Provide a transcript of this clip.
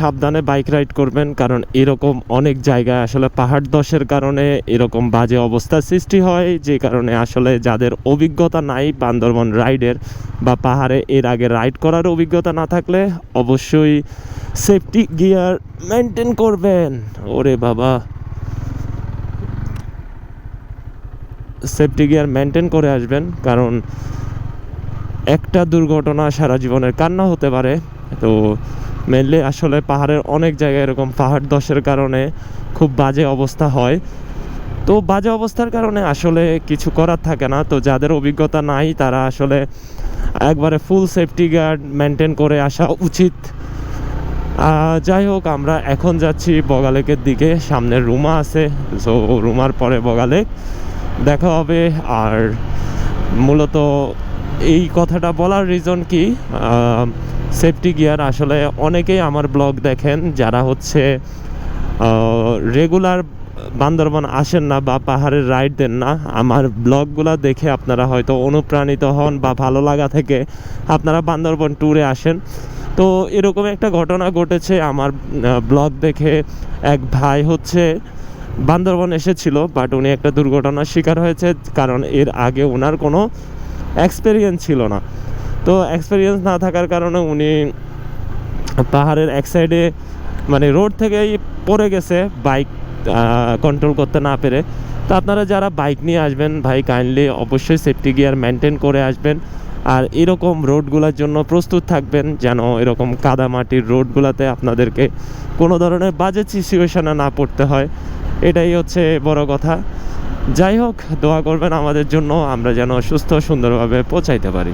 সাবধানে bike ride করবেন, কারণ এরকম অনেক জায়গায় আসলে পাহাড় দশের কারণে এরকম বাজে অবস্থার সৃষ্টি হয়, যে কারণে আসলে যাদের অভিজ্ঞতা নাই বান্দরবন রাইডের বা পাহাড়ে এর আগে রাইড করার অভিজ্ঞতা না থাকলে অবশ্যই সেফটি গিয়ার মেনটেন করবেন। ওরে বাবা। সেফটি গিয়ার মেনটেন করে আসবেন, কারণ একটা দুর্ঘটনা সারা জীবনের কান্না হতে পারে। তো মেনলি আসলে পাহাড়ের অনেক জায়গায় এরকম পাহাড় দশের কারণে খুব বাজে অবস্থা হয়। তো বাজে অবস্থার কারণে আসলে কিছু করার থাকে না। তো যাদের অভিজ্ঞতা নাই, তারা আসলে একবারে ফুল সেফটি গার্ড মেনটেন করে আসা উচিত। যাই হোক, আমরা এখন যাচ্ছি বগালেকের দিকে। সামনে রুমা আছে সো রুমার পরে বগালেক। দেখা হবে, আর মূলত এই কথাটা বলার রিজন কি? সেফটি গিয়ার আসলে অনেকেই আমার ব্লগ দেখেন যারা হচ্ছে রেগুলার বান্দরবন আসেন না বা পাহাড়ের রাইড দেন না। আমার ব্লগগুলো দেখে আপনারা হয়তো অনুপ্রাণিত হন বা ভালো লাগা থেকে আপনারা বান্দরবন ট্যুরে আসেন। তো এরকম একটা ঘটনা ঘটেছে। আমার ব্লগ দেখে এক ভাই হচ্ছে বান্দরবন এসেছিল বাট উনি একটা দুর্ঘটনার শিকার হয়েছে, কারণ এর আগে ওনার কোনো এক্সপেরিয়েন্স ছিল না। তো এক্সপেরিয়েন্স না থাকার কারণে উনি পাহাড়ের এক সাইডে মানে রোড থেকেই পড়ে গেছে বাইক কন্ট্রোল করতে না পেরে। তো আপনারা যারা বাইক নিয়ে আসবেন, ভাই কাইন্ডলি অবশ্যই সেফটি গিয়ার মেনটেন করে আসবেন। আর এরকম রোডগুলোর জন্য প্রস্তুত থাকবেন যেন এরকম কাদামাটির রোডগুলোতে আপনাদেরকে কোনো ধরনের বাজে সিচুয়েশানে না পড়তে হয়। এটাই হচ্ছে বড় কথা। যাই হোক দোয়া করবেন আমাদের জন্য আমরা যেন সুস্থ সুন্দরভাবে পৌঁছাইতে পারি।